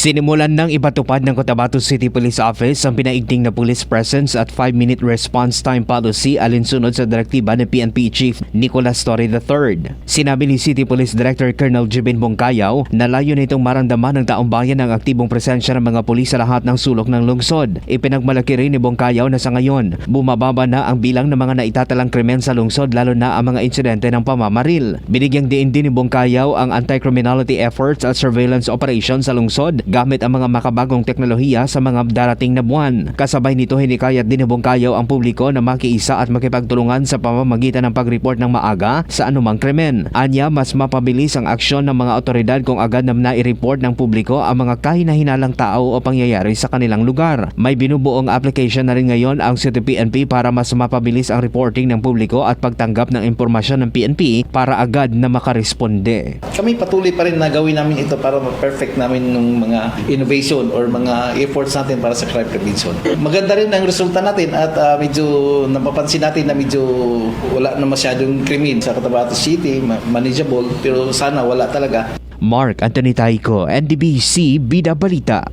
Sinimulan ng ibatupad ng Cotabato City Police Office ang pinaigting na police presence at 5-minute response time policy alinsunod sa direktiba ng PNP Chief Nicolas Torre III. Sinabi ni City Police Director Colonel Jibin Bongkayaw na layo nitong maramdaman ng taong bayan ang aktibong presensya ng mga pulis sa lahat ng sulok ng lungsod. Ipinagmalaki rin ni Bongkayaw na sa ngayon, bumababa na ang bilang ng mga naitatalang krimen sa lungsod lalo na ang mga insidente ng pamamaril. Binigyang diin din ni Bongkayaw ang anti-criminality efforts at surveillance operations sa lungsod gamit ang mga makabagong teknolohiya sa mga darating na buwan. Kasabay nito hinikayat din Bongkayaw ang publiko na makiisa at makipagtulungan sa pamamagitan ng pag-report ng maaga sa anumang krimen. Anya, mas mapabilis ang aksyon ng mga otoridad kung agad na nai-report ng publiko ang mga kahina-hinalang tao o pangyayari sa kanilang lugar. May binubuong application na rin ngayon ang City PNP para mas mapabilis ang reporting ng publiko at pagtanggap ng impormasyon ng PNP para agad na makaresponde. Kami patuloy pa rin na gawin namin ito para ma-perfect namin ng mga innovation or mga efforts natin para sa crime prevention. Maganda rin ang resulta natin at ah, medyo napapansin natin na medyo wala na masyadong krimen sa Cotabato City, ma- manageable, pero sana wala talaga. Mark Anthony Taiko, NDBC Bida Balita.